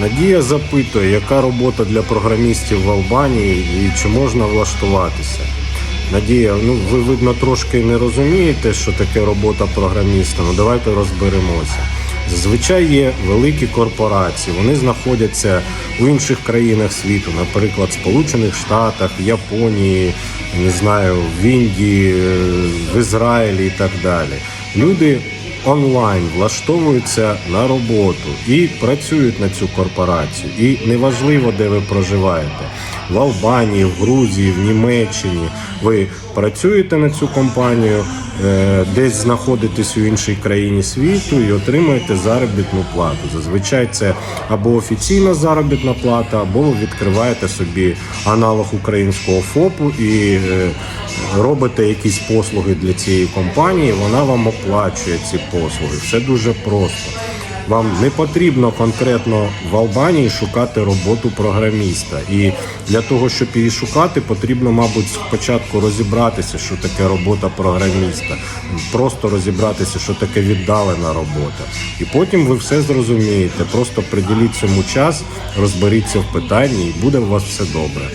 Надія запитує, яка робота для програмістів в Албанії і чи можна влаштуватися. Надія, ну ви видно трошки не розумієте, що таке робота програміста. Ну давайте розберемося. Зазвичай є великі корпорації, вони знаходяться у інших країнах світу, наприклад, Сполучених Штатах, Японії, не знаю, в Індії, е, в Ізраїлі і так далі. Люди онлайн влаштовуються на роботу і працюють на цю корпорацію. І неважливо, де ви проживаєте. В Албанії, в Грузії, в Німеччині ви працюєте на цю компанію, е, десь знаходитесь у іншій країні світу і отримуєте заробітну плату. Зазвичай це або офіційна заробітна плата, або ви відкриваєте собі аналог українського ФОПу і е, робите якісь послуги для цієї компанії. Вона вам оплачує ці послуги. Все дуже просто. Вам не потрібно конкретно в Албанії шукати роботу програміста. І для того, щоб її шукати, потрібно, мабуть, спочатку розібратися, що таке робота програміста, просто розібратися, що таке віддалена робота. І потім ви все зрозумієте. Просто приділіть цьому час, розберіться в питанні, і буде у вас все добре.